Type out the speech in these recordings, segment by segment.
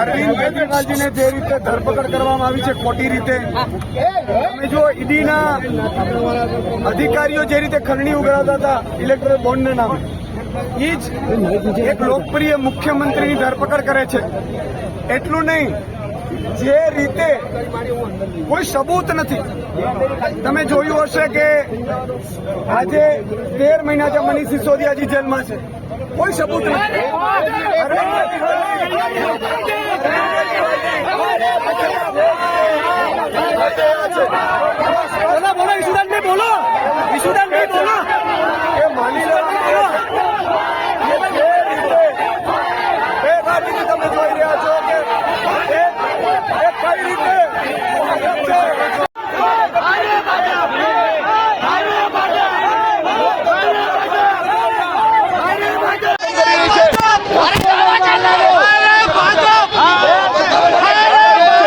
અરવિંદ જે રીતે ધરપકડ કરવામાં આવી છે, ખોટી રીતે. તમે જો ઈડીના અધિકારીઓ જે રીતે ખરણી ઉગાડતા હતા ઇલેક્ટ્રિક બોન્ડના નામે. એ જ એક લોકપ્રિય મુખ્યમંત્રીની ધરપકડ કરે છે. એટલું નહીં, જે રીતે કોઈ સબૂત નથી. તમે જોયું હશે કે આજે તેર મહિના જે મનીષ સિસોદિયાજી જેલમાં છે. કોઈ સબૂત નથી અરવિંદ બોલો બોલો ઈશુદાનભાઈ બોલો ઈશુદાનભાઈ બોલો એ માની લો એ જે રીતે એ બાજુથી તમે જોઈ રહ્યા છો કે એ એ કઈ રીતે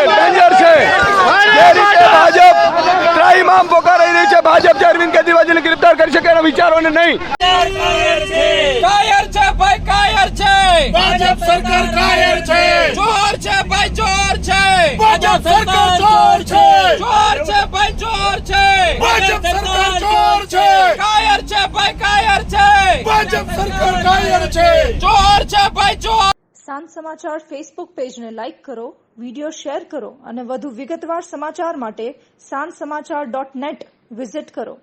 ડેન્જર છે જે રીતે ભાજપ ત્રાહીમામ રહી છે ભાજપ અરવિંદ કેજરીવાલજીને ગ્રેપ્તાર કરી શકે એના વિચારોને નહીં. કાયર છે ભાઈ કાયર છે. ભાજપ સરકાર કાયર છે. ચોર છે ભાઈ ચોર છે. ભાજપ સરકાર ચોર છે. ચોર છે ભાઈ ચોર છે. ભાજપ સરકાર ચોર છે. કાયર છે ભાઈ કાયર છે. ભાજપ સરકાર કાયર છે. ચોર છે ભાઈ ચોર સાંજ સમાચાર ફેસબુક પેજને લાઇક કરો વિડિયો શેર કરો અને વધુ વિગતવાર સમાચાર માટે સાંજ સમાચાર ડોટ નેટ વિઝિટ કરો.